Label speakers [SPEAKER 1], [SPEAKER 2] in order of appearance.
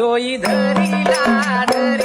[SPEAKER 1] डोई धरीला धरीला